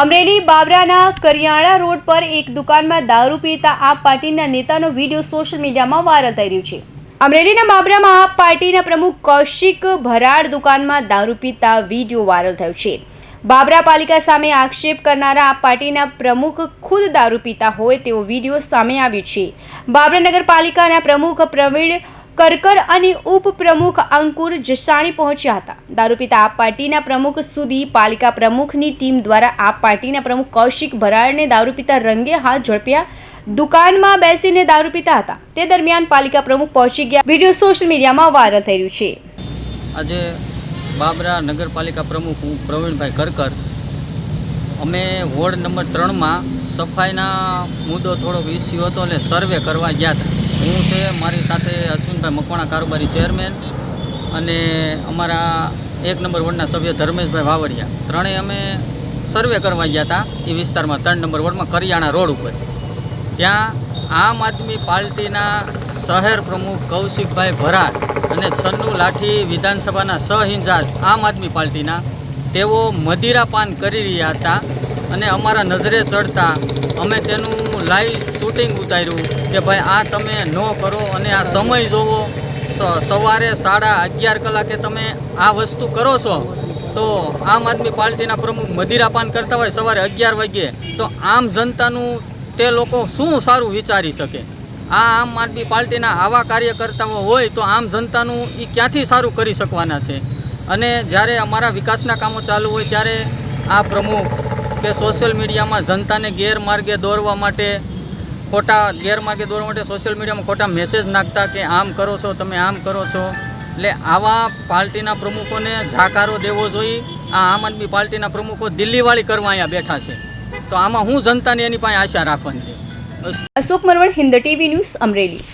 Amreli બાબરાના કરિયાણા road પર એક દુકાનમાં દારૂ પીતા આપ પાર્ટીના નેતાનો વીડિયો સોશિયલ મીડિયામાં વાયરલ થઈ રહ્યો છે. અમરેલીના બાબરામાં આપ પાર્ટીના પ્રમુખ કૌશિક ભરાડ દુકાનમાં દારૂ પીતા વીડિયો વાયરલ થયો છે. બાબરા પાલિકા સામે આક્ષેપ કરનારા આપ પાર્ટીના પ્રમુખ ખુદ દારૂ પીતા હોય તેવો વીડિયો સામે આવ્યો છે. બાબરા નગરપાલિકાના પ્રમુખ પ્રવીણ કરકર અને ઉપપ્રમુખ અંકુર જસાણી પહોંચ્યા હતા. દારૂ પીતા આપ પાર્ટીના પ્રમુખ સુધી પાલિકા પ્રમુખની ટીમ દ્વારા આપ પાર્ટીના પ્રમુખ કૌશિક ભરાડને દારૂ પીતા રંગે હાથ ઝડપ્યા. દુકાનમાં બેસીને દારૂ પીતા હતા. તે દરમિયાન પાલિકા પ્રમુખ પહોંચી ગયા. વીડિયો સોશિયલ મીડિયામાં વાયરલ થઈ રહ્યું છે. આજે બાબરા નગરપાલિકા પ્રમુખ હું પ્રવીણભાઈ કરકર. અમે વોર્ડ નંબર ત્રણમાં સફાઈના મુદ્દો થોડોક ઇસ્યુ હતો અને સર્વે કરવા ગયા હતા. હું છે મારી સાથે અશ્વિનભાઈ મકવાણા કારોબારી ચેરમેન અને અમારા એક નંબર વોર્ડના સભ્ય ધર્મેશભાઈ વાવડિયા. ત્રણેય અમે સર્વે કરવા ગયા હતા એ વિસ્તારમાં, ત્રણ નંબર વોર્ડમાં, કરિયાણા રોડ ઉપર. ત્યાં આમ આદમી પાર્ટીના શહેર પ્રમુખ કૌશિકભાઈ ભરાડ અને છન્નુ લાઠી વિધાનસભાના સહ આમ આદમી પાર્ટીના, તેઓ મદિરાપાન કરી રહ્યા હતા અને અમારા નજરે ચડતા અમે તેનું લાઈવ શૂટિંગ ઉતાર્યું કે ભાઈ આ તમે ન કરો અને આ સમય જોવો. સવારે સાડા અગિયાર કલાકે તમે આ વસ્તુ કરો છો, તો આમ આદમી પાર્ટીના પ્રમુખ મદિરાપાન કરતા હોય સવારે અગિયાર વાગ્યે, તો આમ જનતાનું તે લોકો શું સારું વિચારી શકે? આ આમ આદમી પાર્ટીના આવા કાર્યકર્તાઓ હોય તો આમ જનતાનું એ ક્યાંથી સારું કરી શકવાના છે? અને જ્યારે અમારા વિકાસના કામો ચાલુ હોય ત્યારે આ પ્રમુખ કે સોશિયલ મીડિયામાં જનતાને ગેરમાર્ગે દોરવા માટે ખોટા ગેરમાર્ગે દોરવા માટે સોશિયલ મીડિયામાં ખોટા મેસેજ નાખતા કે આમ કરો છો, તમે આમ કરો છો. એટલે આવા પાર્ટીના પ્રમુખોને જાકારો દેવો જોઈએ. આ આમ આદમી પાર્ટીના પ્રમુખો દિલ્હીવાળી કરવા અહીંયા બેઠા છે. તો આમાં હું જનતાને એની પાસે આશા રાખવાની છે. Ashok Marvan Hind TV news Amreli.